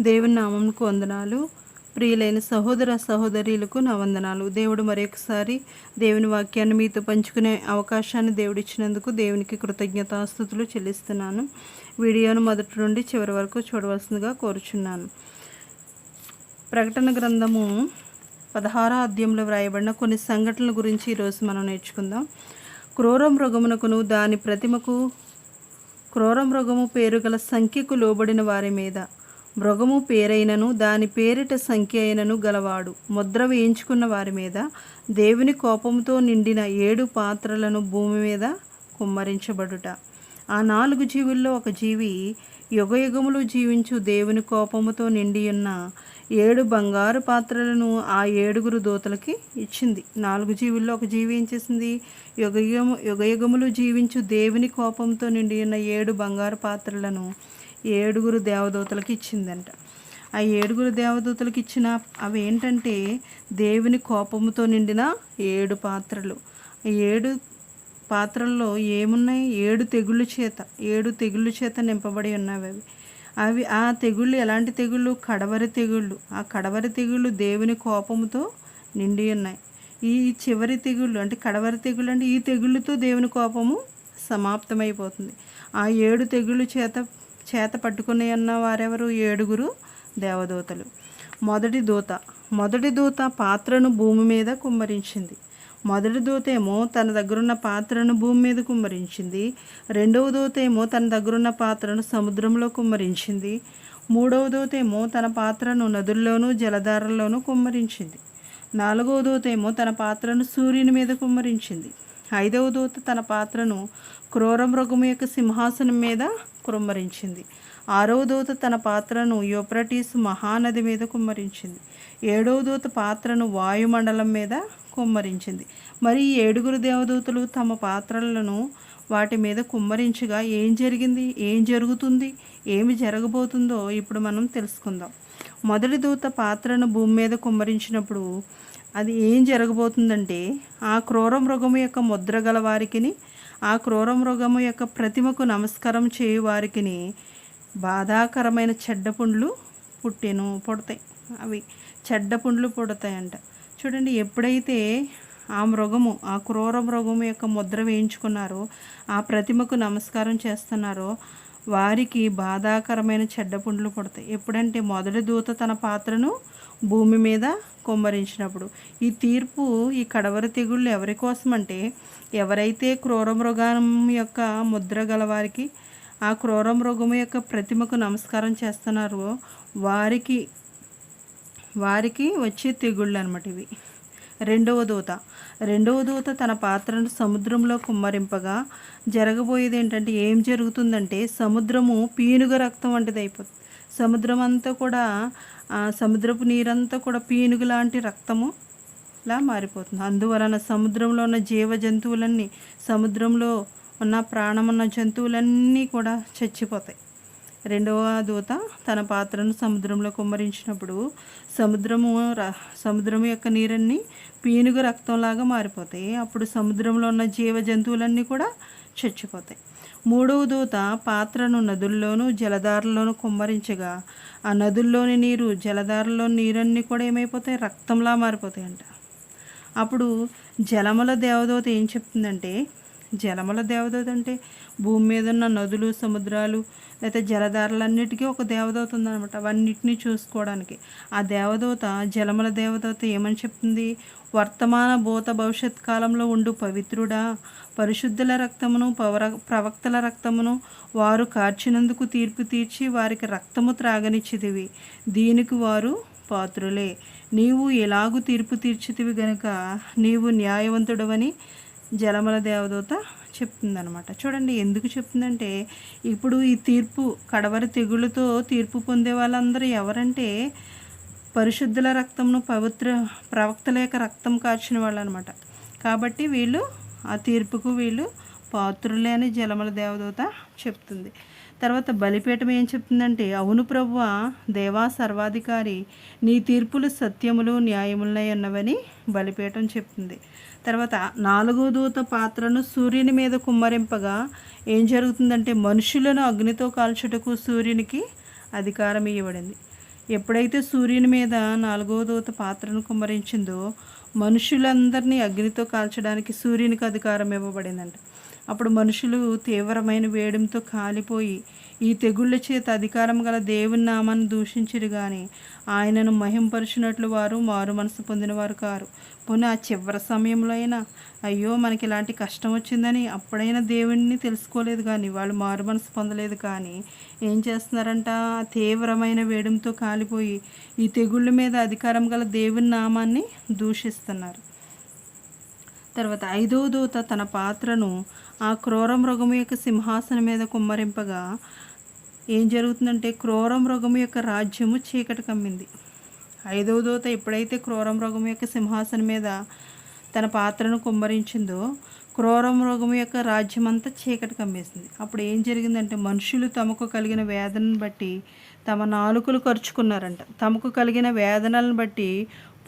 దేవుని నామంకు వందనాలు. ప్రియులైన సహోదర సహోదరులకు నా వందనాలు. దేవుడు మరొకసారి దేవుని వాక్యాన్ని మీతో పంచుకునే అవకాశాన్ని దేవుడు ఇచ్చినందుకు దేవునికి కృతజ్ఞతాస్థుతులు చెల్లిస్తున్నాను. వీడియోను మొదటి నుండి చివరి వరకు చూడవలసిందిగా కోరుచున్నాను. ప్రకటన గ్రంథము పదహారో అధ్యాయంలో వ్రాయబడిన కొన్ని సంఘటనల గురించి ఈరోజు మనం నేర్చుకుందాం. క్రూర మృగమునకును దాని ప్రతిమకు క్రూర మృగము పేరు గల సంఖ్యకు లోబడిన వారి మీద మృగము పేరైనను దాని పేరిట సంఖ్య అయినను గలవాడు. ముద్ర వేయించుకున్న వారి మీద దేవుని కోపంతో నిండిన ఏడు పాత్రలను భూమి మీద కుమ్మరించబడుట. ఆ నాలుగు జీవుల్లో ఒక జీవి యుగయుగములు జీవించు దేవుని కోపముతో నిండి ఉన్న ఏడు బంగారు పాత్రలను ఆ ఏడుగురు దూతలకి ఇచ్చింది. నాలుగు జీవుల్లో ఒక జీవి ఏం చేసింది? యుగయుగము యుగయుగములు జీవించు దేవుని కోపంతో నిండి ఉన్న ఏడు బంగారు పాత్రలను ఏడుగురు దేవదూతలకు ఇచ్చిందంట. ఆ ఏడుగురు దేవదూతలకు ఇచ్చిన అవి ఏంటంటే దేవుని కోపముతో నిండిన ఏడు పాత్రలు. ఏడు పాత్రల్లో ఏమున్నాయి? ఏడు తెగుళ్ళ చేత ఏడు తెగుళ్ళ చేత నింపబడి ఉన్నవి అవి. అవి ఆ తెగుళ్ళు ఎలాంటి తెగుళ్ళు? కడవరి తెగుళ్ళు. ఆ కడవరి తెగుళ్ళు దేవుని కోపముతో నిండి ఉన్నాయి. ఈ చివరి తెగుళ్ళు అంటే కడవరి తెగుళ్ళు అంటే ఈ తెగుళ్ళతో దేవుని కోపము సమాప్తమైపోతుంది. ఆ ఏడు తెగుళ్ళు చేత చేత పట్టుకుని ఉన్న వారెవరు? ఏడుగురు దేవదూతలు. మొదటి దూత. మొదటి దూత పాత్రను భూమి మీద కుమ్మరించింది. మొదటి దూత ఏమో తన దగ్గరున్న పాత్రను భూమి మీద కుమ్మరించింది. రెండవ దూత ఏమో తన దగ్గరున్న పాత్రను సముద్రంలో కుమ్మరించింది. మూడవ దూత ఏమో తన పాత్రను నదుల్లోనూ జలధారల్లోనూ కుమ్మరించింది. నాలుగవ దూత ఏమో తన పాత్రను సూర్యుని మీద కుమ్మరించింది. ఐదవ దూత తన పాత్రను క్రూర మృగము యొక్క సింహాసనం మీద కుమ్మరించింది ఆరవ దూత తన పాత్రను యూప్రటీస్ మహానది మీద కుమ్మరించింది. ఏడవ దూత పాత్రను వాయుమండలం మీద కుమ్మరించింది. మరి ఈ ఏడుగురు దేవదూతలు తమ పాత్రలను వాటి మీద కుమ్మరించగా ఏం జరిగింది? ఏం జరుగుతుంది? ఏమి జరగబోతుందో ఇప్పుడు మనం తెలుసుకుందాం. మొదటి దూత పాత్రను భూమి మీద కుమ్మరించినప్పుడు అది ఏం జరగబోతుందంటే ఆ క్రూర మృగము యొక్క ముద్ర గల వారికిని ఆ క్రూర మృగము యొక్క ప్రతిమకు నమస్కారం చేయు వారికిని బాధాకరమైన చెడ్డ పుండ్లు పుట్టెను పుడతాయి. అవి చెడ్డ పుండ్లు పుడతాయంట. చూడండి ఎప్పుడైతే ఆ మృగము ఆ క్రూర మృగము యొక్క ముద్ర వేయించుకున్నారో ఆ ప్రతిమకు నమస్కారం చేస్తున్నారో వారికి బాధాకరమైన చెడ్డ పుండ్లు పుడతాయి. ఎప్పుడంటే మొదటి దూత తన పాత్రను భూమి మీద కుమ్మరించినప్పుడు. ఈ తీర్పు ఈ కడవరి తెగుళ్ళు ఎవరి కోసం అంటే ఎవరైతే క్రూర మృగం యొక్క ముద్ర గలవారికి ఆ క్రూర మృగం యొక్క ప్రతిమకు నమస్కారం చేస్తున్నారో వారికి వారికి వచ్చే తెగుళ్ళు అనమాట ఇవి. రెండవ దూత. రెండవ దూత తన పాత్రను సముద్రంలో కుమ్మరింపగా జరగబోయేది ఏంటంటే ఏం జరుగుతుందంటే సముద్రము పీనుగ రక్తం వంటిది అయిపోతుంది సముద్రం అంతా కూడా సముద్రపు నీరంతా కూడా పీనుగు లాంటి రక్తము లా మారిపోతుంది. అందువలన సముద్రంలో ఉన్న జీవ జంతువులన్నీ సముద్రంలో ఉన్న ప్రాణమున్న జంతువులన్నీ కూడా చచ్చిపోతాయి. రెండవ దూత తన పాత్రను సముద్రంలో కుమ్మరించినప్పుడు సముద్రము సముద్రం సముద్రము యొక్క నీరన్నీ పీనుగు రక్తంలాగా మారిపోతాయి. అప్పుడు సముద్రంలో ఉన్న జీవ జంతువులన్నీ కూడా చచ్చిపోతాయి. మూడవ దూత పాత్రను నదుల్లోనూ జలధారల్లోనూ కుమ్మరించగా ఆ నదుల్లోని నీరు జలధారల్లోని నీరన్నీ కూడా ఏమైపోతాయి? రక్తంలా మారిపోతాయంట. అప్పుడు జలముల దేవదూత ఏం చెప్తుందంటే జలముల దేవదూత అంటే భూమి మీద ఉన్న నదులు సముద్రాలు లేకపోతే జలధారలన్నిటికీ ఒక దేవదూత ఉందనమాట అవన్నిటినీ చూసుకోవడానికి. ఆ దేవదూత జలముల దేవదూత ఏమని చెప్తుంది? వర్తమాన భూత భవిష్యత్ కాలంలో ఉండు పవిత్రుడా. పరిశుద్ధుల రక్తమును పవర ప్రవక్తల రక్తమును వారు కార్చినందుకు తీర్పు తీర్చి వారికి రక్తము త్రాగనిచ్చిదివి దీనికి వారు పాత్రులే. నీవు ఎలాగూ తీర్పు తీర్చితివి గనుక నీవు న్యాయవంతుడవని జలమల దేవదూత చెప్తుందనమాట చూడండి ఎందుకు చెప్తుందంటే ఇప్పుడు ఈ తీర్పు కడవరి తెగుళ్ళతో తీర్పు పొందే వాళ్ళందరూ ఎవరంటే పరిశుద్ధుల రక్తంను పవిత్ర ప్రవక్తల యొక్క రక్తం కార్చిన వాళ్ళు అనమాట కాబట్టి వీళ్ళు ఆ తీర్పుకు వీళ్ళు పాత్రులే అని జలమల దేవదూత చెప్తుంది. తర్వాత బలిపీఠం ఏం చెప్తుందంటే అవును ప్రభువ దేవా సర్వాధికారి నీ తీర్పులు సత్యములు న్యాయములై ఉన్నవని బలిపీఠం చెప్తుంది. తర్వాత నాలుగో దూత పాత్రను సూర్యుని మీద కుమ్మరింపగా ఏం జరుగుతుందంటే మనుషులను అగ్నితో కాల్చుటకు సూర్యునికి అధికారం ఇవ్వబడింది. ఎప్పుడైతే సూర్యుని మీద నాలుగో దూత పాత్రను కుమ్మరించిందో మనుషులందరినీ అగ్నితో కాల్చడానికి సూర్యునికి అధికారం ఇవ్వబడిందంట. అప్పుడు మనుషులు తీవ్రమైన వేడంతో కాలిపోయి ఈ తెగుళ్ళ చేత అధికారం గల దేవుని నామాన్ని దూషించిరు కానీ ఆయనను మహింపరిచినట్లు వారు మారు మనసు పొందినవారు కారు. పోనీ ఆ చివరి సమయంలో అయినా అయ్యో మనకి ఇలాంటి కష్టం వచ్చిందని అప్పుడైనా దేవుణ్ణి తెలుసుకోలేదు కానీ వాళ్ళు మారు మనసు పొందలేదు కానీ ఏం చేస్తున్నారంట? తీవ్రమైన వేడంతో కాలిపోయి ఈ తెగుళ్ళ మీద అధికారం గల దేవుని నామాన్ని దూషిస్తున్నారు. తర్వాత ఐదవ దూత తన పాత్రను ఆ క్రూర మృగము యొక్క సింహాసనం మీద కుమ్మరింపగా ఏం జరుగుతుందంటే క్రూర మృగము యొక్క రాజ్యము చీకటి కమ్మింది. ఐదవ దూత ఎప్పుడైతే క్రూర మృగము యొక్క సింహాసనం మీద తన పాత్రను కుమ్మరించిందో క్రూర మృగము యొక్క రాజ్యం అంతా చీకటి కమ్మేసింది. అప్పుడు ఏం జరిగిందంటే మనుషులు తమకు కలిగిన వేదనను బట్టి తమ నాలుకలు ఖర్చుకున్నారంట తమకు కలిగిన వేదనలను బట్టి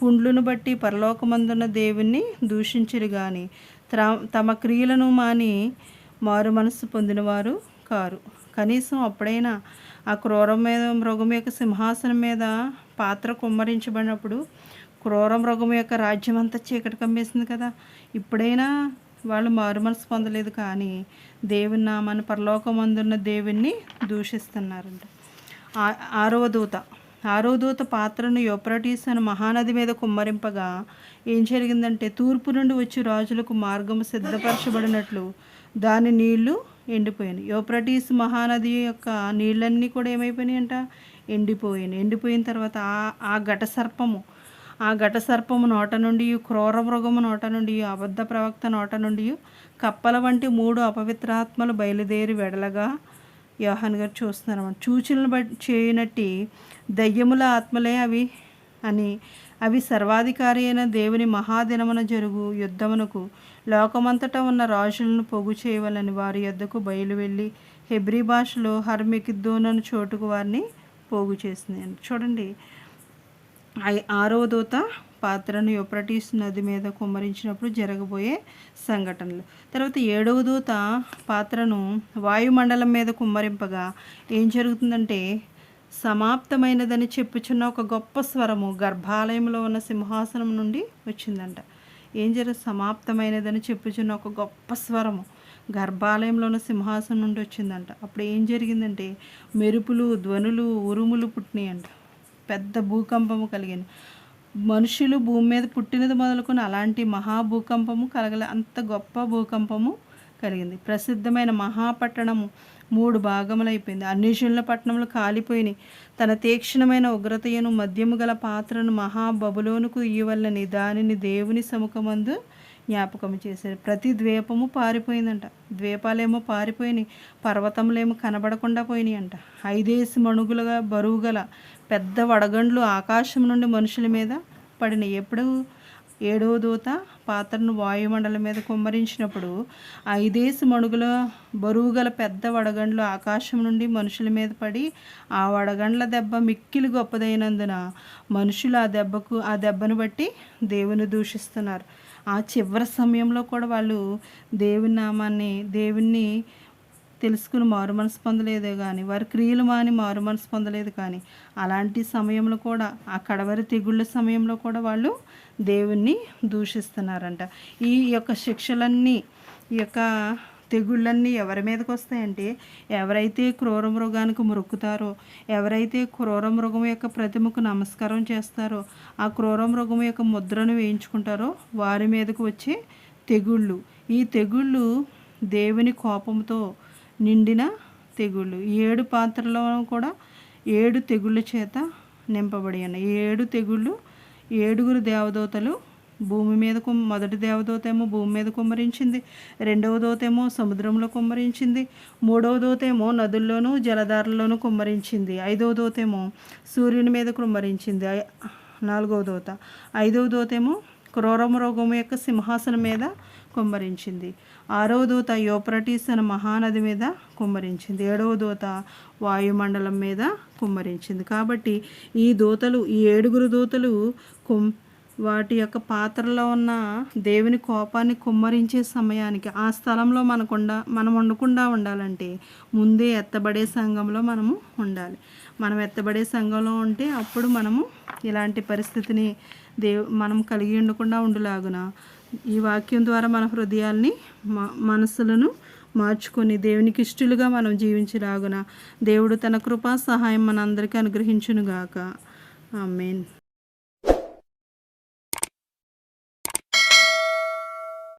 పుండ్లను బట్టి పరలోకమందున్న దేవుణ్ణి దూషించరు కానీ తమ క్రియలను మాని మారు మనసు పొందినవారు కారు. కనీసం అప్పుడైనా ఆ క్రూరం మీద మృగం యొక్క సింహాసనం మీద పాత్ర కుమ్మరించబడినప్పుడు క్రూర మృగం యొక్క రాజ్యం అంతా చీకటి కమ్మేసింది కదా. ఇప్పుడైనా వాళ్ళు మారు మనసు పొందలేదు కానీ దేవుని నామాన్ని పరలోకమందున్న దేవుణ్ణి దూషిస్తున్నారంట. ఆరవ దూత. ఆరోదూత పాత్రను యోప్రటీస్ అని మహానది మీద కుమ్మరింపగా ఏం జరిగిందంటే తూర్పు నుండి వచ్చి రాజులకు మార్గము సిద్ధపరచబడినట్లు దాని నీళ్ళు ఎండిపోయాయి యోప్రటీస్ మహానది యొక్క నీళ్ళన్నీ కూడా ఏమైపోయినాయి అంట ఎండిపోయాయి ఎండిపోయిన తర్వాత ఆ ఆ ఘట సర్పము ఆ ఘట సర్పము నోట నుండి క్రూర మృగము నోట నుండి అబద్ధ ప్రవక్త నోట నుండి కప్పల వంటి మూడు అపవిత్రాత్మలు బయలుదేరి వెడలగా యోహాన్ గారు చూస్తున్నారు చూచులను బట్టి చేయనట్టి దయ్యముల ఆత్మలే అవి అని. అవి సర్వాధికారి అయిన దేవుని మహాదినమున జరుగు యుద్ధమునకు. లోకమంతటా ఉన్న రాజులను పోగు చేయవలని వారి యొద్దకు బయలు వెళ్ళి హెబ్రి భాషలో హర్మికిద్దోనని చోటుకు వారిని పోగు చేసింది చూడండి. ఆరో దూత పాత్రను యుప్రటీస్ నది మీద కుమ్మరించినప్పుడు జరగబోయే సంఘటనలు. తర్వాత ఏడవ దూత పాత్రను వాయుమండలం మీద కుమ్మరింపగా ఏం జరుగుతుందంటే సమాప్తమైనదని చెప్పుచున్న ఒక గొప్ప స్వరము గర్భాలయంలో ఉన్న సింహాసనం నుండి వచ్చిందంట. ఏం జరుగు సమాప్తమైనదని చెప్పుచున్న ఒక గొప్ప స్వరము గర్భాలయంలో ఉన్న సింహాసనం నుండి వచ్చిందంట. అప్పుడు ఏం జరిగిందంటే మెరుపులు ధ్వనులు ఉరుములు పుట్టినాయంట. పెద్ద భూకంపము కలిగింది. మనుషులు భూమి మీద పుట్టినది మొదలుకొని అలాంటి మహాభూకంపము కలగలే అంత గొప్ప భూకంపము కలిగింది. ప్రసిద్ధమైన మహాపట్టణము మూడు భాగములైపోయింది. అన్వేషణల పట్టణములు కాలిపోయినాయి. తన తీక్షణమైన ఉగ్రతయను మద్యము గల పాత్రను మహాబబులోనుకు ఇవ్వలని దానిని దేవుని సముఖమందు జ్ఞాపకం చేశారు. ప్రతి ద్వీపము పారిపోయిందంట. ద్వీపాలేమో పారిపోయినాయి. పర్వతములేమో కనబడకుండా పోయినాయి అంట ఐదేసి మణుగులుగా బరువుగల పెద్ద వడగండ్లు ఆకాశం నుండి మనుషుల మీద పడినాయి ఎప్పుడు? ఏడవ దూత పాత్రను వాయుమండలం మీద కుమ్మరించినప్పుడు ఐదేసి మణుగుల బరువు గల పెద్ద వడగండ్లు ఆకాశం నుండి మనుషుల మీద పడి ఆ వడగండ్ల దెబ్బ మిక్కిలి గొప్పదైనందున మనుషులు ఆ దెబ్బకు ఆ దెబ్బను బట్టి దేవుని దూషిస్తున్నారు. ఆ చివరి సమయంలో కూడా వాళ్ళు దేవుని నామాన్ని దేవుణ్ణి తెలుసుకుని మారు మనసు పొందలేదే కానీ వారి క్రియలు మాని మారు మనసు పొందలేదు కానీ అలాంటి సమయంలో కూడా ఆ కడవరి తెగుళ్ళ సమయంలో కూడా వాళ్ళు దేవుణ్ణి దూషిస్తున్నారంట. ఈ యొక్క శిక్షలన్నీ ఈ యొక్క తెగుళ్ళన్నీ ఎవరి మీదకి వస్తాయంటే ఎవరైతే క్రూర మృగానికి మొరుకుతారో ఎవరైతే క్రూర మృగం యొక్క ప్రతిమకు నమస్కారం చేస్తారో ఆ క్రూర మృగం యొక్క ముద్రను వేయించుకుంటారో వారి మీదకు వచ్చే తెగుళ్ళు. ఈ తెగుళ్ళు దేవుని కోపంతో నిండిన తెగుళ్ళు. ఏడు పాత్రలో కూడా ఏడు తెగుళ్ళ చేత నింపబడి ఉన్నాయి ఏడు తెగుళ్ళు ఏడుగురు దేవదూతలు భూమి మీద మొదటి దేవదూత ఏమో భూమి మీద కుమ్మరించింది రెండవ దూత ఏమో సముద్రంలో కుమ్మరించింది మూడవ దూత ఏమో నదుల్లోనూ జలధారల్లోనూ కుమ్మరించింది ఐదవ దూత ఏమో సూర్యుని మీద కుమ్మరించింది నాలుగవ దూత ఐదవ దూత ఏమో క్రూరమరోగం యొక్క సింహాసనం మీద కుమ్మరించింది. ఆరవ దూత యోప్రటీస్ అనే మహానది మీద కుమ్మరించింది. ఏడవ దూత వాయుమండలం మీద కుమ్మరించింది. కాబట్టి ఈ దూతలు ఈ ఏడుగురు దూతలు కుం వాటి యొక్క పాత్రలో ఉన్న దేవుని కోపాన్ని కుమ్మరించే సమయానికి ఆ స్థలంలో మనకుండా మనం ఉండకుండా ఉండాలంటే ముందే ఎత్తబడే సంఘంలో మనము ఉండాలి. మనం ఎత్తబడే సంఘంలో ఉంటే అప్పుడు మనము ఇలాంటి పరిస్థితిని దేవు మనం కలిగి ఉండకుండా ఉండలాగున. ఈ వాక్యం ద్వారా మన హృదయాల్ని మ మనసులను మార్చుకొని దేవునికి ఇష్టలుగా మనం జీవించలాగున దేవుడు తన కృపా సహాయం మనందరికీ అనుగ్రహించునుగాక. ఆమెన్.